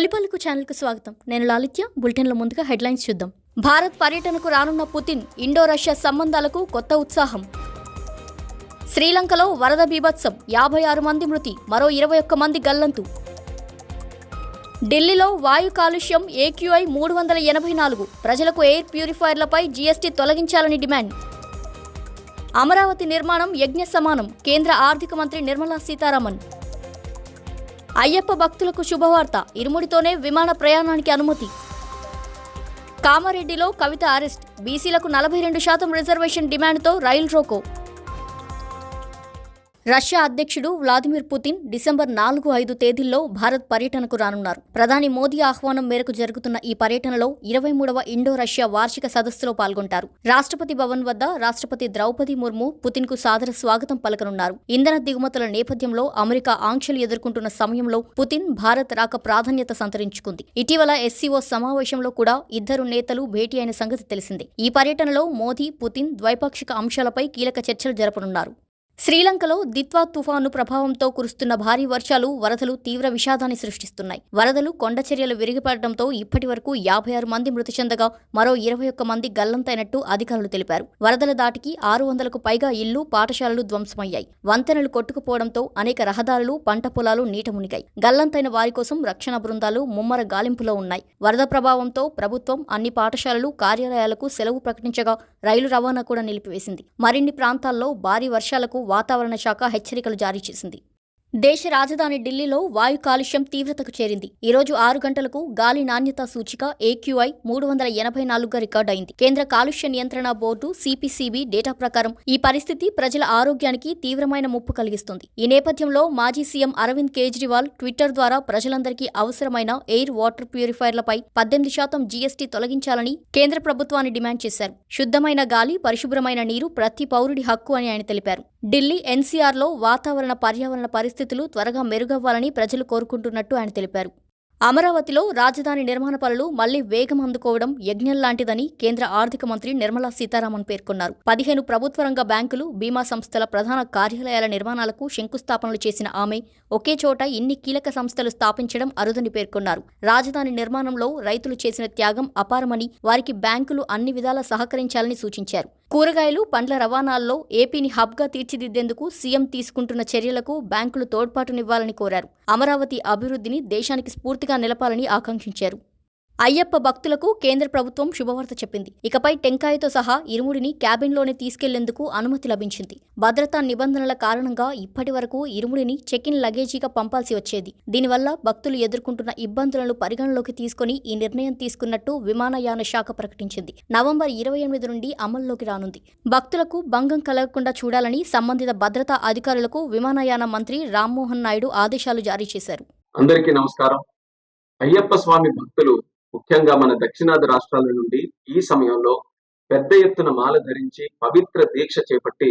తొలిపలుకు ఛానల్కు స్వాగతం. నేను లాలిత్య. బులెటిన్లో ముందుగా హెడ్లైన్స్ చూద్దాం. భారత్ పర్యటనకు రానున్న పుతిన్ ఇండో రష్యా సంబంధాలకు కొత్త ఉత్సాహం. శ్రీలంకలో వరద బీభత్సం యాభై ఆరు మంది మృతి మరో ఇరవై ఒక్క మంది గల్లంతు. ఢిల్లీలో వాయు కాలుష్యం ఏక్యూఐ మూడు వందల ఎనభై నాలుగు. ప్రజలకు ఎయిర్ ప్యూరిఫైర్లపై జీఎస్టీ తొలగించాలని డిమాండ్. అమరావతి నిర్మాణం యజ్ఞ సమానం కేంద్ర ఆర్థిక మంత్రి నిర్మలా సీతారామన్. అయ్యప్ప భక్తులకు శుభవార్త. ఇరుముడితోనే విమాన ప్రయాణానికి అనుమతి. కామారెడ్డిలో కవిత అరెస్ట్. బీసీలకు నలభై రెండు శాతం రిజర్వేషన్ డిమాండ్తో రైలు రోకో. రష్యా అధ్యక్షుడు వ్లాదిమిర్ పుతిన్ డిసెంబర్ నాలుగు ఐదు తేదీల్లో భారత్ పర్యటనకు రానున్నారు. ప్రధాని మోదీ ఆహ్వానం మేరకు జరుగుతున్న ఈ పర్యటనలో ఇరవై మూడవ ఇండో రష్యా వార్షిక సదస్సులో పాల్గొంటారు. రాష్ట్రపతి భవన్ వద్ద రాష్ట్రపతి ద్రౌపది ముర్ము పుతిన్కు సాదర స్వాగతం పలకనున్నారు. ఇంధన దిగుమతుల నేపథ్యంలో అమెరికా ఆంక్షలు ఎదుర్కొంటున్న సమయంలో పుతిన్ భారత్ రాక ప్రాధాన్యత సంతరించుకుంది. ఇటీవల ఎస్సీఓ సమావేశంలో కూడా ఇద్దరు నేతలు భేటీ అయిన సంగతి తెలిసిందే. ఈ పర్యటనలో మోదీ పుతిన్ ద్వైపాక్షిక అంశాలపై కీలక చర్చలు జరపనున్నారు. శ్రీలంకలో దిత్వా తుఫాను ప్రభావంతో కురుస్తున్న భారీ వర్షాలు వరదలు తీవ్ర విషాదాన్ని సృష్టిస్తున్నాయి. వరదలు కొండచర్యలు విరిగిపడడంతో ఇప్పటి వరకు యాభై ఆరు మంది మృతి చెందగా మరో ఇరవై ఒక్క మంది గల్లంతైనట్టు అధికారులు తెలిపారు. వరదల దాటికి ఆరు వందలకు పైగా ఇళ్ళు పాఠశాలలు ధ్వంసమయ్యాయి. వంతెనలు కొట్టుకుపోవడంతో అనేక రహదారులు పంట పొలాలు నీట మునిగాయి. గల్లంతైన వారి కోసం రక్షణ బృందాలు ముమ్మర గాలింపులో ఉన్నాయి. వరద ప్రభావంతో ప్రభుత్వం అన్ని పాఠశాలలు కార్యాలయాలకు సెలవు ప్రకటించగా రైలు రవాణా కూడా నిలిపివేసింది. మరిన్ని ప్రాంతాల్లో భారీ వర్షాలకు వాతావరణ శాఖ హెచ్చరికలు జారీ చేసింది. దేశ రాజధాని ఢిల్లీలో వాయు కాలుష్యం తీవ్రతకు చేరింది. ఈ రోజు ఆరు గంటలకు గాలి నాణ్యత సూచిక ఏక్యూఐ మూడు వందల ఎనభై నాలుగుగా రికార్డైంది కేంద్ర కాలుష్య నియంత్రణ బోర్డు సిపిసిబి డేటా ప్రకారం ఈ పరిస్థితి ప్రజల ఆరోగ్యానికి తీవ్రమైన ముప్పు కలిగిస్తుంది. ఈ నేపథ్యంలో మాజీ సీఎం అరవింద్ కేజ్రీవాల్ ట్విట్టర్ ద్వారా ప్రజలందరికీ అవసరమైన ఎయిర్ వాటర్ ప్యూరిఫైర్లపై పద్దెనిమిది శాతం జీఎస్టీ తొలగించాలని కేంద్ర ప్రభుత్వాన్ని డిమాండ్ చేశారు. శుద్ధమైన గాలి పరిశుభ్రమైన నీరు ప్రతి పౌరుడి హక్కు అని ఆయన తెలిపారు. ఢిల్లీ ఎన్సీఆర్లో వాతావరణ పర్యావరణ పరిస్థితి పరిస్థితులు త్వరగా మెరుగవ్వాలని ప్రజలు కోరుకుంటున్నట్టు ఆయన తెలిపారు. అమరావతిలో రాజధాని నిర్మాణ పనులు మళ్ళీ వేగం అందుకోవడం యజ్ఞం లాంటిదని కేంద్ర ఆర్థిక మంత్రి నిర్మలా సీతారామన్ పేర్కొన్నారు. పదిహేను ప్రభుత్వ రంగ బ్యాంకులు బీమా సంస్థల ప్రధాన కార్యాలయాల నిర్మాణాలకు శంకుస్థాపనలు చేసిన ఆమె ఒకే చోట ఇన్ని కీలక సంస్థలు స్థాపించడం అరుదని పేర్కొన్నారు. రాజధాని నిర్మాణంలో రైతులు చేసిన త్యాగం అపారమని వారికి బ్యాంకులు అన్ని విధాలా సహకరించాలని సూచించారు. కూరగాయలు పండ్ల రవాణాల్లో ఏపీని హబ్గా తీర్చిదిద్దేందుకు సీఎం తీసుకుంటున్న చర్యలకు బ్యాంకులు తోడ్పాటునివ్వాలని కోరారు. అమరావతి అభివృద్ధిని దేశానికి స్ఫూర్తిగా నిలపాలని ఆకాంక్షించారు. అయ్యప్ప భక్తులకు కేంద్ర ప్రభుత్వం శుభవార్త చెప్పింది. ఇకపై టెంకాయతో సహా ఇరుముడిని క్యాబిన్లోనే తీసుకెళ్ళేందుకు అనుమతి లభించింది. భద్రతా నిబంధనల కారణంగా ఇప్పటి వరకు ఇరుముడిని చెక్ ఇన్ లగేజీగా పంపాల్సి వచ్చేది. దీనివల్ల భక్తులు ఎదుర్కొంటున్న ఇబ్బందులను పరిగణలోకి తీసుకుని ఈ నిర్ణయం తీసుకున్నట్టు విమానయాన శాఖ ప్రకటించింది. నవంబర్ ఇరవై ఎనిమిది నుండి అమల్లోకి రానుంది. భక్తులకు భంగం కలగకుండా చూడాలని సంబంధిత భద్రతా అధికారులకు విమానయాన మంత్రి రామ్మోహన్ నాయుడు ఆదేశాలు జారీ చేశారు. అందరికీ నమస్కారం. అయ్యప్ప స్వామి భక్తులు ముఖ్యంగా మన దక్షిణాది రాష్ట్రాల నుండి ఈ సమయంలో పెద్ద ఎత్తున మాల ధరించి పవిత్ర దీక్ష చేపట్టి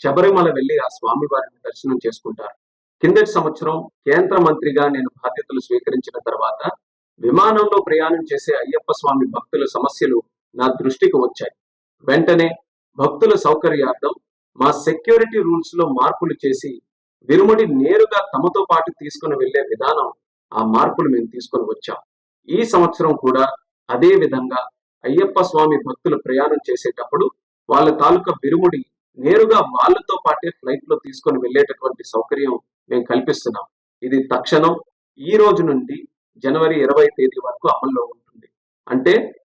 శబరిమల వెళ్ళి ఆ స్వామివారిని దర్శనం చేసుకుంటారు. కిందటి సంవత్సరం కేంద్ర మంత్రిగా నేను బాధ్యతలు స్వీకరించిన తర్వాత విమానంలో ప్రయాణం చేసే అయ్యప్ప స్వామి భక్తుల సమస్యలు నా దృష్టికి వచ్చాయి. వెంటనే భక్తుల సౌకర్యార్థం మా సెక్యూరిటీ రూల్స్లో మార్పులు చేసి విరుముడి నేరుగా తమతో పాటు తీసుకుని వెళ్ళే విధానం ఆ మార్పులు మేము తీసుకొని వచ్చాం. ఈ సంవత్సరం కూడా అదే విధంగా అయ్యప్ప స్వామి భక్తులు ప్రయాణం చేసేటప్పుడు వాళ్ళ తాలూకా బిరుముడి నేరుగా వాళ్ళతో పాటే ఫ్లైట్లో తీసుకొని వెళ్ళేటటువంటి సౌకర్యం మేము కల్పిస్తున్నాం. ఇది తక్షణం ఈ రోజు నుండి జనవరి ఇరవై తేదీ వరకు అమల్లో ఉంటుంది. అంటే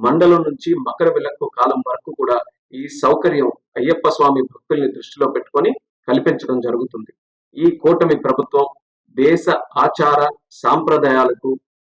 మండలం నుంచి మకర విలక్కు కాలం వరకు కూడా ఈ సౌకర్యం అయ్యప్ప స్వామి భక్తుల్ని దృష్టిలో పెట్టుకొని కల్పించడం జరుగుతుంది. ఈ కూటమి ప్రభుత్వం దేశ ఆచార సాంప్రదాయాలకు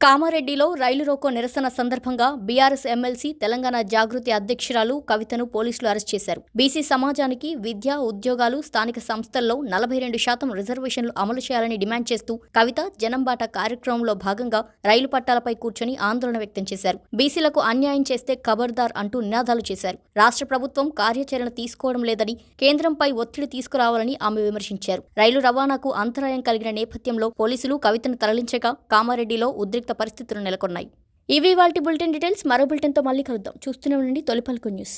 కామారెడ్డిలో రైలు రోకో నిరసన సందర్భంగా బీఆర్ఎస్ ఎమ్మెల్సీ తెలంగాణ జాగృతి అధ్యక్షురాలు కవితను పోలీసులు అరెస్ట్ చేశారు. బీసీ సమాజానికి విద్య ఉద్యోగాలు స్థానిక సంస్థల్లో నలభై రెండు శాతం రిజర్వేషన్లు అమలు చేయాలని డిమాండ్ చేస్తూ కవిత జనంబాట కార్యక్రమంలో భాగంగా రైలు పట్టాలపై కూర్చొని ఆందోళన వ్యక్తం చేశారు. బీసీలకు అన్యాయం చేస్తే ఖబర్దార్ అంటూ నినాదాలు చేశారు. రాష్ట్ర ప్రభుత్వం కార్యాచరణ తీసుకోవడం లేదని కేంద్రంపై ఒత్తిడి తీసుకురావాలని ఆమె విమర్శించారు. రైలు రవాణాకు అంతరాయం కలిగిన నేపథ్యంలో పోలీసులు కవితను తరలించగా కామారెడ్డిలో ఉద్రిక్త పరిస్థితులు నెలకొన్నాయి. ఇవి వాటి బులెటిన్ డీటెయిల్స్. మరో బులెటిన్తో మళ్ళీ కలుద్దాం. చూస్తూనే ఉండండి తొలిపలుకు న్యూస్.